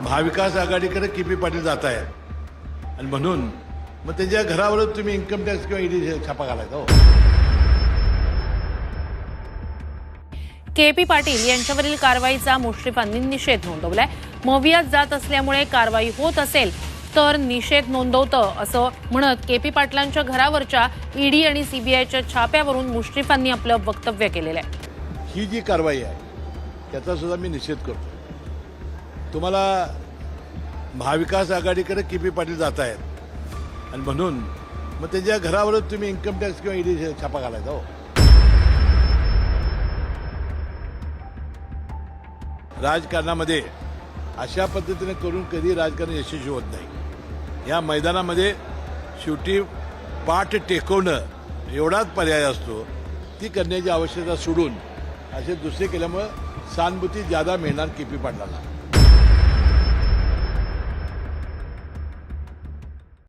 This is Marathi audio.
महाविकास आघाडीकडे किपी पाटील जात आहेत. आणि म्हणून मग त्यांच्या घरावर तुम्ही इन्कम टॅक्स किंवा ईडी छापा घालायचा हो. के पी पाटील यांच्यावरील कारवाईचा मुश्रीफांनी निषेध नोंदवलाय. मोवियात जात असल्यामुळे कारवाई होत असेल तर निषेध नोंदवतं असं म्हणत के पी पाटलांच्या घरावरच्या ईडी आणि सीबीआयच्या छाप्यावरून मुश्रीफांनी आपलं वक्तव्य केलेलं आहे. ही जी कारवाई आहे त्याचा सुद्धा मी निषेध करतो तुम्हाला महाविकास आघाडीकडे किपी पाटील जात आहेत आणि म्हणून मग त्यांच्या घरावरच तुम्ही इन्कम टॅक्स किंवा ईडी छापा घालायचा हो. राजकारणामध्ये अशा पद्धतीने करून कधी राजकारण यशस्वी होत नाही. या मैदानामध्ये शेवटी पाठ टेकवणं एवढाच पर्याय असतो. ती करण्याची आवश्यकता सोडून असे दुसरे केल्यामुळं सहानुभूती ज्यादा मिळणार के पी पाटलाला